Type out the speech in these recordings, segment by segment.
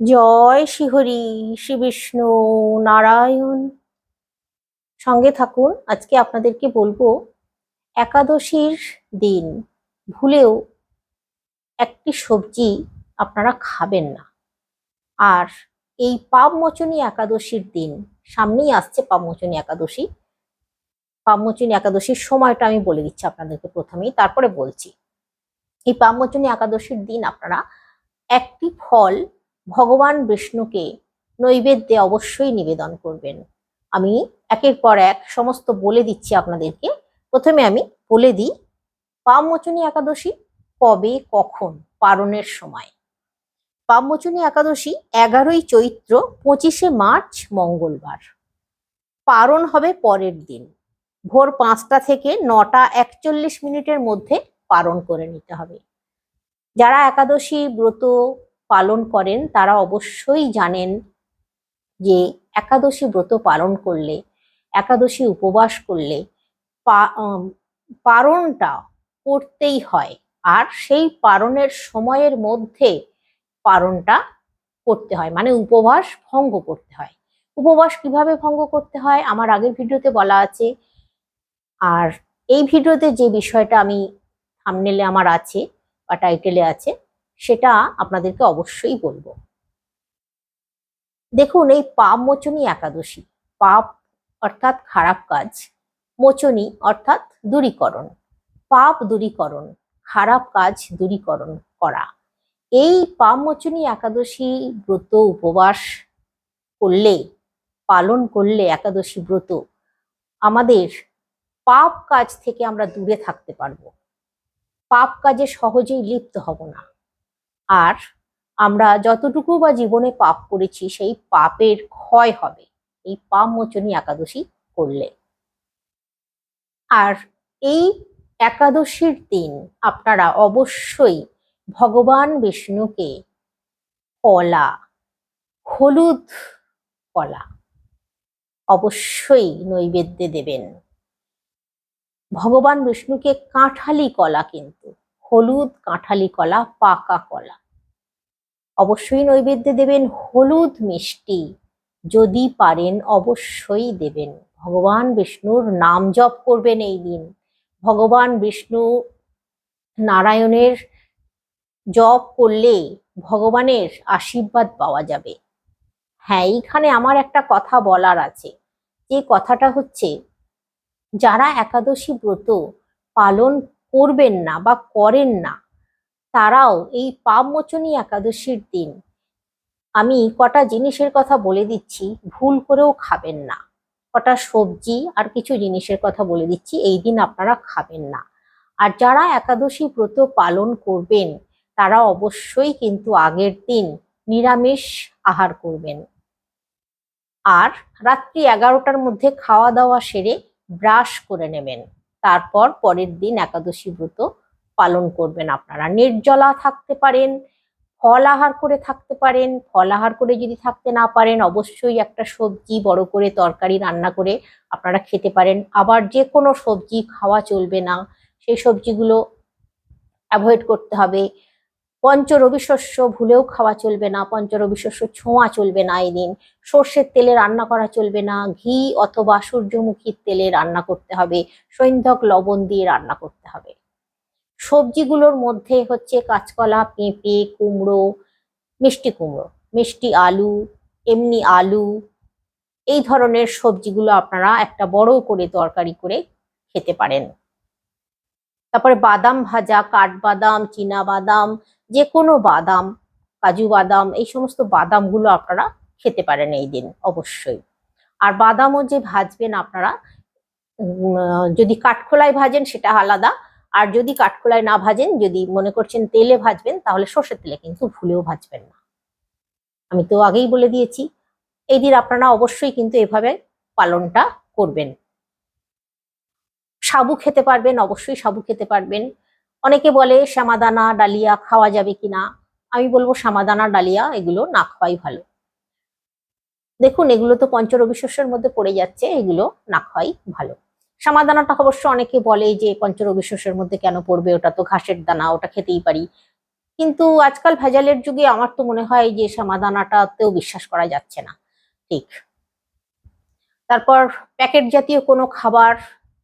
জয় শ্রীহরি শ্রী বিষ্ণু নারায়ণ। সঙ্গে থাকুন, আজকে আপনাদেরকে বলব, একাদশীর দিন ভুলেও একটি সবজি আপনারা খাবেন না। আর এই পাপমোচনী একাদশীর দিন, সামনেই আসছে পাপমোচনী একাদশী। পাপমোচনী একাদশীর সময়টা আমি বলে দিচ্ছি আপনাদেরকে প্রথমেই, তারপরে বলছি। এই পাপমোচনী একাদশীর দিন আপনারা একটি ফল ভগবান বিষ্ণুকে নৈবেদ্যে অবশ্যই নিবেদন করবেন। আমি একের পর এক সমস্ত বলে দিচ্ছি আপনাদেরকে। প্রথমে আমি বলে দিই পামমোচনী একাদশী কবে, কখন পারণের সময়? পামমোচনী একাদশী এগারোই চৈত্র পঁচিশে মার্চ মঙ্গলবার। পারণ হবে পরের দিন। ভোর পাঁচটা থেকে নটা একচল্লিশ মিনিটের মধ্যে পালন করে নিতে হবে। যারা একাদশী ব্রত পালন করেন, তারা অবশ্যই জানেন যে একাদশী ব্রত পালন করলে, একাদশী উপবাস করলে পারণটা করতেই হয়। আর সেই পারণের সময়ের মধ্যে পারণটা করতে হয় মানে উপবাস ভঙ্গ করতে হয়। উপবাস কীভাবে ভঙ্গ করতে হয়? আমার আগের ভিডিওতে বলা আছে। আর এই ভিডিওতে যে বিষয়টা আমি থামনেলে আমার আছে বা টাইটেলে আছে সেটা আপনাদেরকে অবশ্যই বলব। দেখুন, এই পাপ মোচনী একাদশী। পাপ অর্থাৎ খারাপ কাজ মোচনী অর্থাৎ দূরীকরণ। পাপ দূরীকরণ, খারাপ কাজ দূরীকরণ করা। এই পাপ মোচনী একাদশী ব্রত উপবাস করলে, পালন করলে একাদশী ব্রত, আমাদের পাপ কাজ থেকে আমরা দূরে থাকতে পারব। পাপ কাজে সহজেই লিপ্ত হব না। আর আমরা যতটুকু বা জীবনে পাপ করেছি, সেই পাপের ক্ষয় হবে। এই পাপ মোচনী একাদশী করলে। আর এই একাদশীর দিন আপনারা অবশ্যই ভগবান বিষ্ণুকে কলা, হলুদ কলা অবশ্যই নৈবেদ্যে দেবেন। ভগবান বিষ্ণুকে কাঁঠালি কলা কিন্তু হলুদ, কাঁঠালি কলা, পাকা কলা। অবশ্যই নৈবেদ্যে দেবেন হলুদ মিষ্টি। যদি পারেন অবশ্যই দেবেন। ভগবান বিষ্ণুর নাম জপ করবেন এই দিন। ভগবান বিষ্ণু নারায়ণের জপ করলে ভগবানের আশীর্বাদ পাওয়া যাবে। হ্যাঁ এইখানে আমার একটা কথা বলার আছে। যে কথাটা হচ্ছে, যারা একাদশী ব্রত পালন করবেন না বা করেন না, তারাও এই পাপমোচনী একাদশীর দিন। আমি কটা জিনিসের কথা বলে দিচ্ছি, ভুল করেও খাবেন না। কটা সবজি আর কিছু জিনিসের কথা বলে দিচ্ছি, এই দিন আপনারা খাবেন না। আর যারা একাদশী ব্রত পালন করবেন, তারা অবশ্যই কিন্তু আগের দিন নিরামিষ আহার করবেন। আর রাত্রি এগারোটার মধ্যে খাওয়া দাওয়া সেরে ব্রাশ করে নেবেন। তারপর পরের দিন একাদশী ব্রত পালন করবেন আপনারা। নির্জলা থাকতে পারেন, ফল আহার করে থাকতে পারেন, ফল আহার করে যদি থাকতে না পারেন, অবশ্যই একটা সবজি বড় করে তরকারি রান্না করে আপনারা খেতে পারেন। আবার যে কোনো সবজি খাওয়া চলবে না, সেই সবজিগুলো অ্যাভয়েড করতে হবে। পঞ্চরবি শস্য ভুলেও খাওয়া চলবে না পঞ্চরবি শস্য ছোঁয়া চলবে না এই দিন। সর্ষের তেলে রান্না করা চলবে না, ঘি অথবা সূর্যমুখীর তেলে রান্না করতে হবে সৈন্ধক লবণ দিয়ে রান্না করতে হবে। সবজিগুলোর মধ্যে হচ্ছে কাঁচকলা, পেঁপে, কুমড়ো, মিষ্টি কুমড়ো, মিষ্টি আলু, এমনি আলু, এই ধরনের সবজিগুলো আপনারা একটা বড় করে তরকারি করে খেতে পারেন। তারপরে বাদাম ভাজা, কাঠবাদাম চীনা বাদাম যে কোনো বাদাম, কাজু বাদাম, এই সমস্ত বাদামগুলো আপনারা খেতে পারেন এই দিন, অবশ্যই। আর বাদামও যে ভাজবেন আপনারা যদি কাঠখোলায় ভাজেন সেটা আলাদা, আর যদি কাঠখোলায় না ভাজেন, যদি মনে করছেন তেলে ভাজবেন, তাহলে সর্ষের তেলে কিন্তু ভুলেও ভাজবেন না। আমি তো আগেই বলে দিয়েছি, এই দিন আপনারা অবশ্যই কিন্তু এভাবে পালনটা করবেন। সাবু খেতে পারবেন, অবশ্যই সাবু খেতে পারবেন। অনেকে বলে শ্যামাদানা ডালিয়া খাওয়া যাবে কিনা? আমি বলব শ্যামাদানা ডালিয়া এগুলো না খাওয়াই ভালো। দেখুন, এগুলো তো পঞ্চরবি মধ্যে পড়ে যাচ্ছে, এগুলো না খাওয়াই ভালো। শ্যামাদানাটা অবশ্য অনেকে বলে যে পঞ্চরবি মধ্যে কেন পড়বে? ওটা তো ঘাসের দানা, ওটা খেতেই পারি। কিন্তু আজকাল ভেজালের যুগে আমার তো মনে হয় যে সমাধানাটাতেও বিশ্বাস করা যাচ্ছে না। ঠিক। তারপর প্যাকেট জাতীয় কোনো খাবার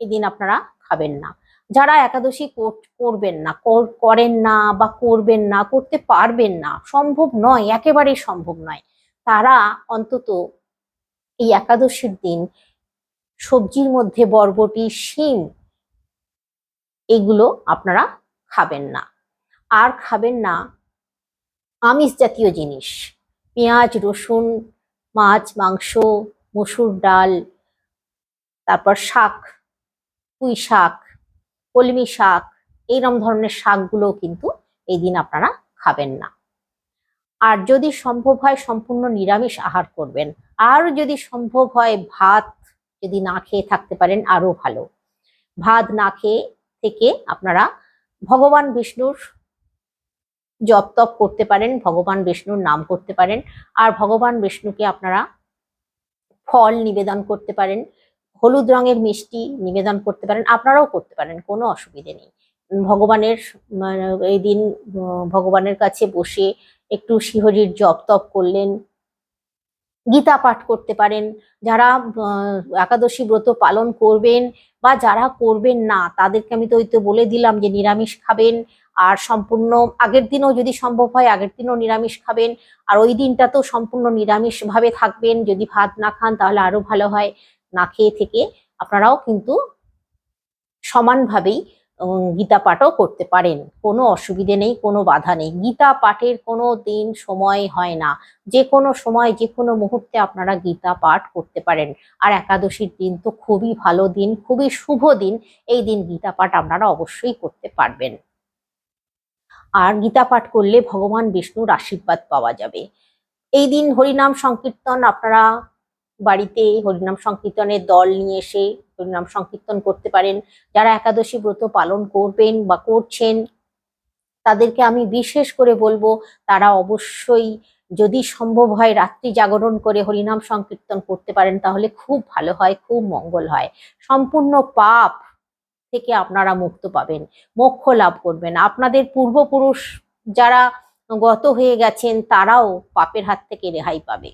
এদিন আপনারা খাবেন না। যারা একাদশী কর- করবেন না, কর- করেন না বা করবেন না, করতে পারবেন না, সম্ভব নয়, একেবারেই সম্ভব নয়। তারা অন্তত এই একাদশীর দিন সবজির মধ্যে বরবটি, শিম এগুলো আপনারা খাবেন না। আর খাবেন না আমিষ জাতীয় জিনিস, পেঁয়াজ, রসুন, মাছ, মাংস, মসুর ডাল, তারপর শাক পুঁই শাক কলমি শাক এইরকম ধরনের শাকগুলো কিন্তু এই দিন আপনারা খাবেন না। আর যদি সম্ভব হয় সম্পূর্ণ নিরামিষ আহার করবেন। আর যদি সম্ভব হয় ভাত যদি না খেয়ে থাকতে পারেন আরও ভালো। ভাত না খেয়ে থেকে আপনারা ভগবান বিষ্ণুর জপ তপ করতে পারেন, ভগবান বিষ্ণুর নাম করতে পারেন। আর ভগবান বিষ্ণুকে আপনারা ফল নিবেদন করতে পারেন। হলুদ রঙের মিষ্টি নিবেদন করতে পারেন আপনারাও করতে পারেন কোনো অসুবিধে নেই। ভগবানের মানে, এই দিন ভগবানের কাছে বসে একটু শিহরির জপ তপ করলেন গীতা পাঠ করতে পারেন যারা একাদশী ব্রত পালন করবেন বা যারা করবেন না তাদেরকে আমি তো ওই তো বলে দিলাম যে নিরামিষ খাবেন আর সম্পূর্ণ আগের দিনও যদি সম্ভব হয় আগের দিনও নিরামিষ খাবেন আর ওই দিনটা তো সম্পূর্ণ নিরামিষ ভাবে থাকবেন যদি ভাত না খান তাহলে আরও ভালো হয়। না খেয়ে থেকে আপনারাও কিন্তু সমানভাবেই গীতা পাঠও করতে পারেন। কোনো অসুবিধে নেই, কোনো বাধা নেই। গীতা পাঠের কোনো দিন সময় হয় না। যে কোনো সময়, যে কোনো মুহূর্তে আপনারা গীতা পাঠ করতে পারেন। আর একাদশীর দিন তো খুবই ভালো দিন, খুবই শুভ দিন। এই দিন গীতা পাঠ আপনারা অবশ্যই করতে পারবেন। আর গীতা পাঠ করলে ভগবান বিষ্ণুর আশীর্বাদ পাওয়া যাবে। এই দিন হরিনাম সংকীর্তন আপনারা বাড়িতে হরিনাম সংকীর্তনের দল নিয়ে এসে হরিনাম সংকীর্তন করতে পারেন। যারা একাদশী ব্রত পালন করবেন বা করছেন, তাদেরকে আমি বিশেষ করে বলব, তারা অবশ্যই যদি সম্ভব হয় রাত্রি জাগরণ করে হরিনাম সংকীর্তন করতে পারেন, তাহলে খুব ভালো হয়, খুব মঙ্গল হয়। সম্পূর্ণ পাপ থেকে আপনারা মুক্ত পাবেন, মোক্ষ লাভ করবেন। আপনাদের পূর্বপুরুষ যারা গত হয়ে গেছেন, তারাও পাপের হাত থেকে রেহাই পাবে।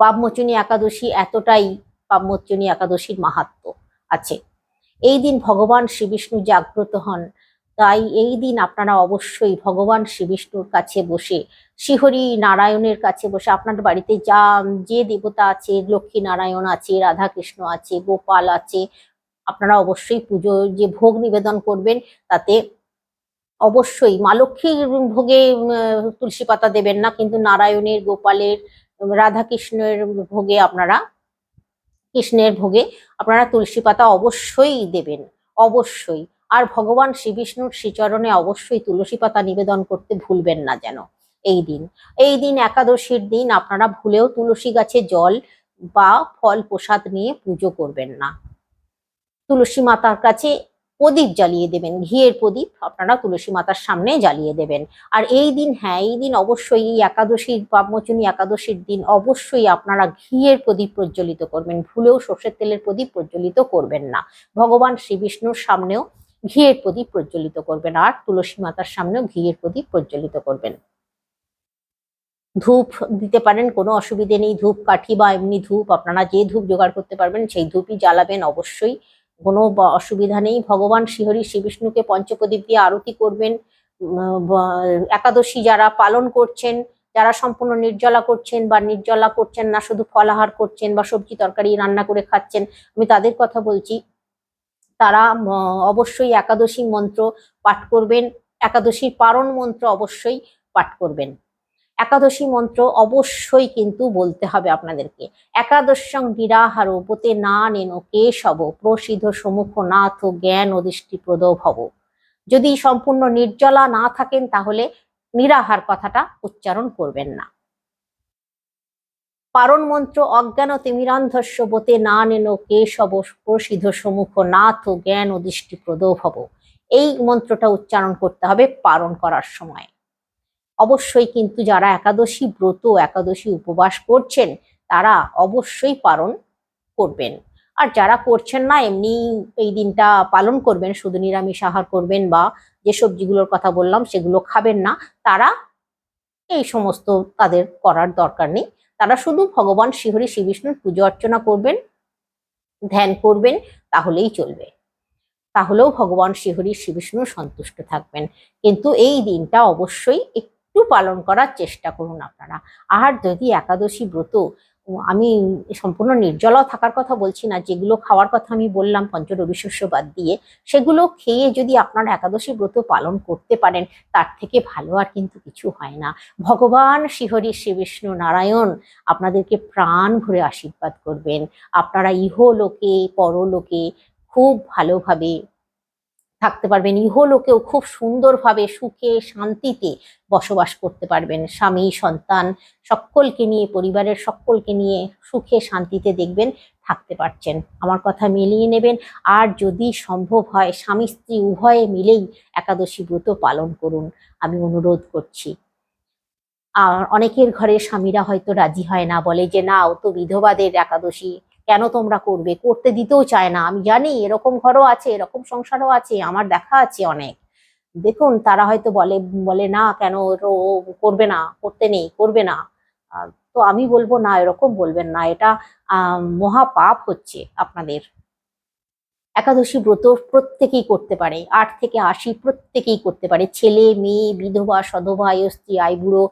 পাপমোচনী একাদশী এতটাই পাপমোচনী একাদশীর মাহাত্ম্য। আছে এই দিন ভগবান শ্রীবিষ্ণু জাগ্রত হন, তাই এই দিন আপনারা অবশ্যই ভগবান শ্রীবিষ্ণুর কাছে বসে, শ্রীহরি নারায়ণের কাছে বসে, আপনার বাড়িতে যা যে দেবতা আছে, লক্ষ্মী নারায়ণ আছে রাধা কৃষ্ণ আছে, গোপাল আছে, আপনারা অবশ্যই পুজো, যে ভোগ নিবেদন করবেন, তাতে অবশ্যই মা লক্ষ্মীর ভোগে তুলসী পাতা দেবেন না, কিন্তু নারায়ণের, গোপালের রাধা কৃষ্ণের ভোগে আপনারা, কৃষ্ণের ভোগে আপনারা তুলসী পাতা অবশ্যই দেবেন, অবশ্যই। আর ভগবান শ্রী বিষ্ণুর শ্রীচরণে অবশ্যই তুলসী পাতা নিবেদন করতে ভুলবেন না যেন, এই দিন। এই দিন একাদশীর দিন আপনারা ভুলেও তুলসী গাছে জল বা ফল প্রসাদ নিয়ে পুজো করবেন না। তুলসী মাতার কাছে প্রদীপ জ্বালিয়ে দেবেন, ঘিয়ের প্রদীপ আপনারা তুলসী মাতার সামনে জ্বালিয়ে দেবেন। আর এই দিন হ্যাঁ এই দিন অবশ্যই, এই একাদশীর পাপমোচনী একাদশীর দিন অবশ্যই আপনারা ঘিয়ের প্রদীপ প্রজ্বলিত করবেন, ভুলেও সর্ষের তেলের প্রদীপ প্রজ্বলিত করবেন না। ভগবান শ্রী বিষ্ণুর সামনেও ঘিয়ের প্রদীপ প্রজ্বলিত করবেন আর তুলসী মাতার সামনেও ঘিয়ের প্রদীপ প্রজ্বলিত করবেন। ধূপ দিতে পারেন, কোনো অসুবিধে নেই ধূপ কাঠি বা এমনি ধূপ, আপনারা যে ধূপ জোগাড় করতে পারবেন সেই ধূপই জ্বালাবেন অবশ্যই। কোনো অসুবিধা নেই। ভগবান শ্রীহরি শ্রী বিষ্ণুকে পঞ্চপ্রদীপ দিয়ে আরতি করবেন। একাদশী যারা পালন করছেন, যারা সম্পূর্ণ নির্জলা করছেন বা নির্জলা করছেন না, শুধু ফলাহার করছেন বা সবজি তরকারি রান্না করে খাচ্ছেন, আমি তাদের কথা বলছি, তারা অবশ্যই একাদশী মন্ত্র পাঠ করবেন, একাদশীর পারণ মন্ত্র অবশ্যই পাঠ করবেন। একাদশী মন্ত্র অবশ্যই কিন্তু বলতে হবে আপনাদেরকে। একাদশং নিরাহার পোতে না নেন কেশব, প্রসিদ্ধ সমুখ নাথ জ্ঞান অধিষ্ঠি প্রদ ভব। যদি সম্পূর্ণ নির্জলা না থাকেন তাহলে নিরাহার কথাটা উচ্চারণ করবেন না। পারণ মন্ত্র অজ্ঞান তিমিরান্ধস্য বোতে না নেন কেশব, প্রসিদ্ধ সমুখ নাথ জ্ঞান অধিষ্ঠি প্রদ ভব। এই মন্ত্রটা উচ্চারণ করতে হবে পারণ করার সময়। অবশ্যই কিন্তু যারা একাদশী ব্রত একাদশী উপবাস করছেন, তারা অবশ্যই পালন করবেন। আর যারা করছেন না, এমনি এই দিনটা পালন করবেন, শুধু নিরামিষ আহার করবেন বা যে সবজিগুলোর কথা বললাম, সেগুলো খাবেন না, তারা এই সমস্ত তাদের করার দরকার নেই। তারা শুধু ভগবান শ্রীহরি শ্রী বিষ্ণুর পুজো অর্চনা করবেন, ধ্যান করবেন, তাহলেই চলবে। তাহলেও ভগবান শ্রীহরি শ্রী বিষ্ণু সন্তুষ্ট থাকবেন। কিন্তু এই দিনটা অবশ্যই একটু পালন করার চেষ্টা করুন আপনারা। আর যদি একাদশী ব্রত আমি সম্পূর্ণ নির্জলা থাকার কথা বলছি না, যেগুলো খাওয়ার কথা আমি বললাম পঞ্চরবি শস্য বাদ দিয়ে, সেগুলো খেয়ে যদি আপনারা একাদশী ব্রত পালন করতে পারেন, তার থেকে ভালো আর কিন্তু কিছু হয় না। ভগবান শ্রীহরি শ্রী বিষ্ণু নারায়ণ আপনাদেরকে প্রাণ ভরে আশীর্বাদ করবেন। আপনারা ইহলোকে, পরলোকে খুব ভালোভাবে থাকতে পারবেন। ইহলোকেও খুব সুন্দরভাবে সুখে শান্তিতে বসবাস করতে পারবেন। স্বামী, সন্তান সকলকে নিয়ে, পরিবারের সকলকে নিয়ে সুখে শান্তিতে দেখবেন, থাকতে পারছেন। আমার কথা মিলিয়ে নেবেন। আর যদি সম্ভব হয়, স্বামী স্ত্রী উভয়ে মিলেই একাদশী ব্রত পালন করুন। আমি অনুরোধ করছি। আর অনেকের ঘরে স্বামীরা হয়তো রাজি হয় না, বলে যে না ও তো বিধবাদের একাদশী কেন তোমরা করবে? করতে দিতেও চায় না। আমি জানি এরকম ঘরও আছে, এরকম সংসারও আছে, আমার দেখা আছে অনেক। দেখুন, তারা হয়তো বলে বলে না কেন ও করবে না, করতে নেই, করবে না। তো আমি বলব, না, এরকম বলবেন না। এটা মহা পাপ হচ্ছে আপনাদের। একাদশী ব্রত প্রত্যেকেই করতে পারে, আট থেকে আশি প্রত্যেকেই করতে পারে। ছেলে, মেয়ে, বিধবা, সধবা, স্ত্রী আইবুড়ো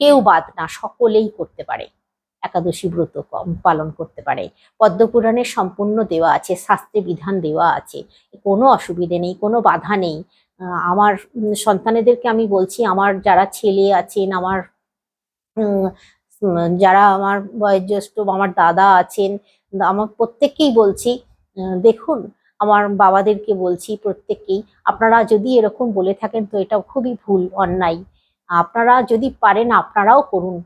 কেউ বাদ না, সকলেই করতে পারে। একাদশী ব্রত পালন করতে পারে। পদ্মপুরাণে সম্পূর্ণ দেওয়া আছে, শাস্ত্রে বিধান দেওয়া আছে। কোনো অসুবিধে নেই, কোনো বাধা নেই। আমার সন্তানেদেরকে আমি বলছি, আমার যারা ছেলে আছেন, আমার যারা আমার বয়োজ্যেষ্ঠ, আমার দাদা আছেন, আমার প্রত্যেককেই বলছি দেখুন, আমার বাবাদেরকে বলছি প্রত্যেককেই, আপনারা যদি এরকম বলে থাকেন তো এটা খুবই ভুল, অন্যায়। আপনারা যদি পারেন, আপনারাও করুন।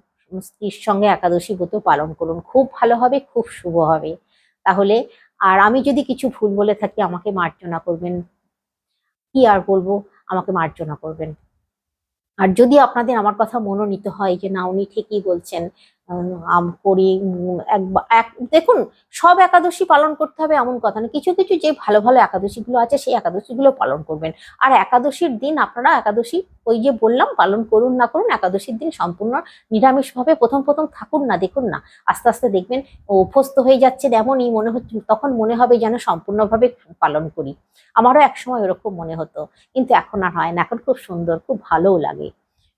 স্ত্রীর সঙ্গে একাদশী ব্রত পালন করুন। খুব ভালো হবে, খুব শুভ হবে। তাহলে, আর আমি যদি কিছু ভুল বলে থাকি, আমাকে মার্জনা করবেন। কি আর বলব? আমাকে মার্জনা করবেন। আর যদি আপনাদের আমার কথা মনোনীত হয় যে, না, উনি ঠিকই বলছেন। করি এক, দেখুন, সব একাদশী পালন করতে হবে এমন কথা না। কিছু কিছু যে ভালো ভালো একাদশীগুলো আছে, সেই একাদশীগুলো পালন করবেন। আর একাদশীর দিন আপনারা একাদশী, ওই যে বললাম, পালন করুন না করুন, একাদশীর দিন সম্পূর্ণ নিরামিষভাবে প্রথম প্রথম থাকুন না, দেখুন না। আস্তে আস্তে দেখবেন অভ্যস্ত হয়ে যাচ্ছে এমনই মনে হচ্ছে, তখন মনে হবে যেন সম্পূর্ণভাবে পালন করি। আমারও একসময় এরকম মনে হতো, কিন্তু এখন আর হয় না, এখন খুব সুন্দর, খুব ভালোও লাগে।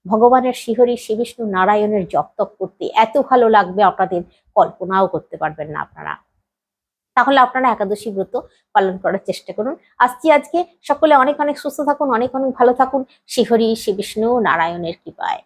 ভগবানের শিহরি শ্রী বিষ্ণু নারায়ণের জপ তপ করতে এত ভালো লাগবে আপনাদের, কল্পনাও করতে পারবেন না আপনারা। তাহলে আপনারা একাদশী ব্রত পালন করার চেষ্টা করুন। আসছি আজকে। সকলে অনেক অনেক সুস্থ থাকুন, অনেক অনেক ভালো থাকুন। শিহরী শ্রী বিষ্ণু নারায়ণের কৃপায়।